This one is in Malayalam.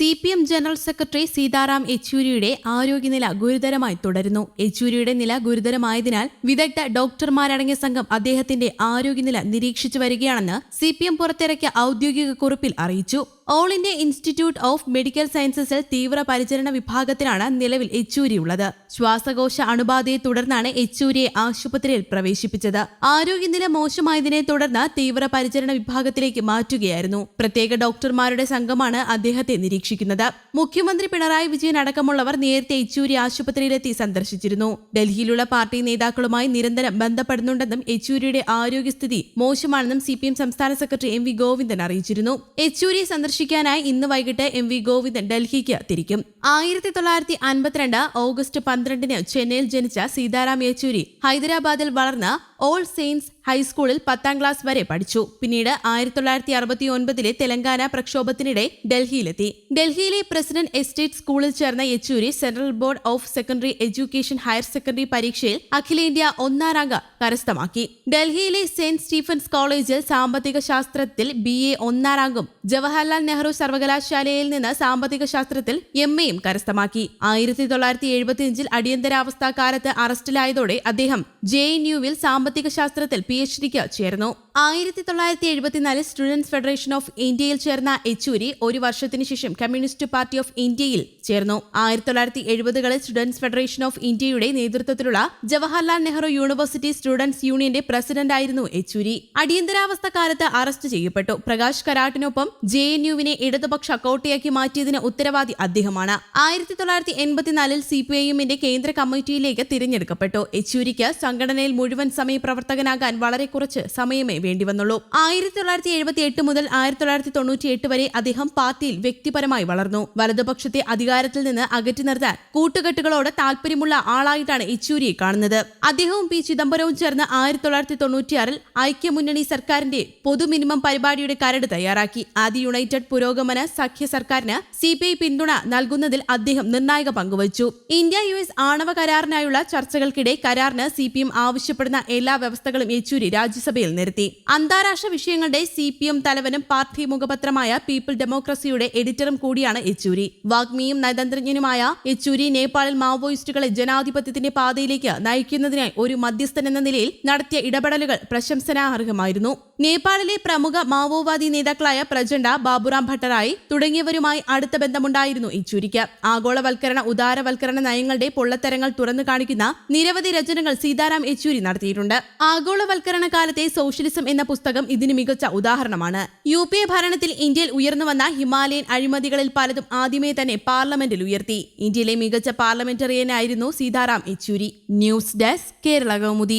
C P M general secretary Sitaram യെച്ചൂരിയുടെ ആരോഗ്യനില ഗുരുതരമായി തുടരുന്നു. യെച്ചൂരിയുടെ നില ഗുരുതരമായതിനാൽ വിദഗ്ധ ഡോക്ടർമാരടങ്ങിയ സംഘം അദ്ദേഹത്തിന്റെ ആരോഗ്യനില നിരീക്ഷിച്ചു വരികയാണെന്ന് സി പി എം പുറത്തിറക്കിയ ഔദ്യോഗിക കുറിപ്പിൽ അറിയിച്ചു. All India Institute of Medical സയൻസസിൽ തീവ്ര പരിചരണ വിഭാഗത്തിലാണ് നിലവിൽ യെച്ചൂരി ഉള്ളത്. ശ്വാസകോശ അണുബാധയെ തുടർന്നാണ് യെച്ചൂരിയെ ആശുപത്രിയിൽ പ്രവേശിപ്പിച്ചത്. ആരോഗ്യനില മോശമായതിനെ തുടർന്ന് തീവ്ര പരിചരണ വിഭാഗത്തിലേക്ക് മാറ്റുകയായിരുന്നു. പ്രത്യേക ഡോക്ടർമാരുടെ സംഘമാണ് അദ്ദേഹത്തെ നിരീക്ഷിക്കുന്നത്. മുഖ്യമന്ത്രി പിണറായി വിജയൻ അടക്കമുള്ളവർ നേരത്തെ യെച്ചൂരി ആശുപത്രിയിലെത്തി സന്ദർശിച്ചിരുന്നു. ഡൽഹിയിലുള്ള പാർട്ടി നേതാക്കളുമായി നിരന്തരം ബന്ധപ്പെടുന്നുണ്ടെന്നും യെച്ചൂരിയുടെ ആരോഗ്യസ്ഥിതി മോശമാണെന്നും സി സംസ്ഥാന സെക്രട്ടറി എം വി ഗോവിന്ദൻ അറിയിച്ചിരുന്നു. യെച്ചൂരിയെ സന്ദർശിക്കാനായി ഇന്ന് വൈകിട്ട് എം വി ഗോവിന്ദൻ ഡൽഹിക്ക് തിരിക്കും ആയിരത്തി തൊള്ളായിരത്തി അൻപത്തിരണ്ട് ഓഗസ്റ്റ് പന്ത്രണ്ടിന് ചെന്നൈയിൽ ജനിച്ച സീതാറാം യെച്ചൂരി ഹൈദരാബാദിൽ വളർന്ന് ഓൾ സെയിൻസ് ഹൈസ്കൂളിൽ പത്താം ക്ലാസ് വരെ പഠിച്ചു. പിന്നീട് ആയിരത്തി തൊള്ളായിരത്തി അറുപത്തി ഒൻപതിലെ തെലങ്കാന പ്രക്ഷോഭത്തിനിടെ ഡൽഹിയിലെത്തി. ഡൽഹിയിലെ പ്രസിഡന്റ് എസ്റ്റേറ്റ് സ്കൂളിൽ ചേർന്ന Yechury central board of secondary education higher secondary പരീക്ഷയിൽ അഖിലേന്ത്യാ ഒന്നാം റാങ്ക് കരസ്ഥമാക്കി. ഡൽഹിയിലെ സെന്റ് സ്റ്റീഫൻസ് കോളേജിൽ സാമ്പത്തിക ശാസ്ത്രത്തിൽ ബി എ ഒന്നാം റാങ്കും ജവഹർലാൽ നെഹ്റു സർവകലാശാലയിൽ നിന്ന് സാമ്പത്തിക ശാസ്ത്രത്തിൽ എം എയും കരസ്ഥമാക്കി. ആയിരത്തി തൊള്ളായിരത്തി എഴുപത്തിയഞ്ചിൽ അടിയന്തരാവസ്ഥാ കാലത്ത് അറസ്റ്റിലായതോടെ അദ്ദേഹം ജെ എൻ യുവിൽ സാമ്പത്തിക ശാസ്ത്രത്തിൽ പി എച്ച് ഡിക്ക് ചേർന്നു. ആയിരത്തി തൊള്ളായിരത്തി എഴുപത്തിനാലിൽ സ്റ്റുഡൻസ് ഫെഡറേഷൻ ഓഫ് ഇന്ത്യയിൽ ചേർന്ന യെച്ചൂരി ഒരു വർഷത്തിന് ശേഷം കമ്മ്യൂണിസ്റ്റ് പാർട്ടി ഓഫ് ഇന്ത്യയിൽ ചേർന്നു. ആയിരത്തി തൊള്ളായിരത്തി എഴുപതുകളിൽ സ്റ്റുഡൻസ് ഫെഡറേഷൻ ഓഫ് ഇന്ത്യയുടെ നേതൃത്വത്തിലുള്ള ജവഹർലാൽ നെഹ്റു യൂണിവേഴ്സിറ്റി സ്റ്റുഡൻസ് യൂണിയന്റെ പ്രസിഡന്റ് ആയിരുന്നു യെച്ചൂരി. അടിയന്തരാവസ്ഥ കാലത്ത് അറസ്റ്റ് ചെയ്യപ്പെട്ടു. പ്രകാശ് കരാട്ടിനൊപ്പം ജെ എൻ യുവിനെ ഇടതുപക്ഷ കോട്ടയാക്കി മാറ്റിയതിന് ഉത്തരവാദി അദ്ദേഹമാണ്. ആയിരത്തി തൊള്ളായിരത്തി എൺപത്തിനാലിൽ സി പി ഐ എമ്മിന്റെ കേന്ദ്ര കമ്മിറ്റിയിലേക്ക് തിരഞ്ഞെടുക്കപ്പെട്ടു. യെച്ചൂരിക്ക് സംഘടനയിൽ മുഴുവൻ സമയ പ്രവർത്തകനാകാൻ വളരെ കുറച്ച് സമയമേ വേണ്ടിവന്നുള്ളൂ. ആയിരത്തി തൊള്ളായിരത്തി എഴുപത്തി എട്ട് മുതൽ ആയിരത്തി തൊള്ളായിരത്തി തൊണ്ണൂറ്റി എട്ട് വരെ അദ്ദേഹം പാർട്ടിയിൽ വ്യക്തിപരമായി വളർന്നു. വലതുപക്ഷത്തെ അധികാരത്തിൽ നിന്ന് അകറ്റി നിർത്താൻ കൂട്ടുകെട്ടുകളോട് താല്പര്യമുള്ള ആളായിട്ടാണ് യെച്ചൂരിയെ കാണുന്നത്. അദ്ദേഹവും പി. ചിദംബരവും ചേർന്ന് ആയിരത്തി തൊള്ളായിരത്തി തൊണ്ണൂറ്റിയാറിൽ ഐക്യമുന്നണി സർക്കാരിന്റെ പൊതു മിനിമം പരിപാടിയുടെ കരട് തയ്യാറാക്കി. ആദ്യ യുണൈറ്റഡ് പുരോഗമന സഖ്യ സർക്കാരിന് സി പി ഐ പിന്തുണ നൽകുന്നതിൽ അദ്ദേഹം നിർണായക പങ്കുവച്ചു ഇന്ത്യ യു എസ് ആണവ കരാറിനായുള്ള ചർച്ചകൾക്കിടെ കരാറിന് സി പി എം ആവശ്യപ്പെടുന്ന എല്ലാ വ്യവസ്ഥകളും യെച്ചൂരി രാജ്യസഭയിൽ നിരത്തി. അന്താരാഷ്ട്ര വിഷയങ്ങളുടെ സി പി എം തലവനും പാർട്ടി മുഖപത്രമായ പീപ്പിൾ ഡെമോക്രസിയുടെ എഡിറ്ററും കൂടിയാണ് യെച്ചൂരി. വാഗ്മിയും നയതന്ത്രജ്ഞനുമായ യെച്ചൂരി നേപ്പാളിൽ മാവോയിസ്റ്റുകളെ ജനാധിപത്യത്തിന്റെ പാതയിലേക്ക് നയിക്കുന്നതിനായി ഒരു മധ്യസ്ഥൻ എന്ന നിലയിൽ നടത്തിയ ഇടപെടലുകൾ പ്രശംസനാർഹമായിരുന്നു. നേപ്പാളിലെ പ്രമുഖ മാവോവാദി നേതാക്കളായ പ്രചണ്ഡ ബാബുറാം ഭട്ടറായി തുടങ്ങിയവരുമായി അടുത്ത ബന്ധമുണ്ടായിരുന്നു യെച്ചൂരിക്ക്. ആഗോളവൽക്കരണ ഉദാരവൽക്കരണ നയങ്ങളുടെ പൊള്ളത്തരങ്ങൾ തുറന്നു കാണിക്കുന്ന നിരവധി രചനകൾ സീതാറാം യെച്ചൂരി നടത്തിയിട്ടുണ്ട്. ആഗോളവൽക്കരണ കാലത്തെ സോഷ്യലിസം എന്ന പുസ്തകം ഇതിന് മികച്ച ഉദാഹരണമാണ്. യു പി എ ഭരണത്തിൽ ഇന്ത്യയിൽ ഉയർന്നു വന്ന ഹിമാലയൻ അഴിമതികളിൽ പലതും ആദ്യമേ തന്നെ പാർലമെന്റിൽ ഉയർത്തി. ഇന്ത്യയിലെ മികച്ച പാർലമെന്ററിയനായിരുന്നു Sitaram Yechury. News desk Kerala Kaumudi.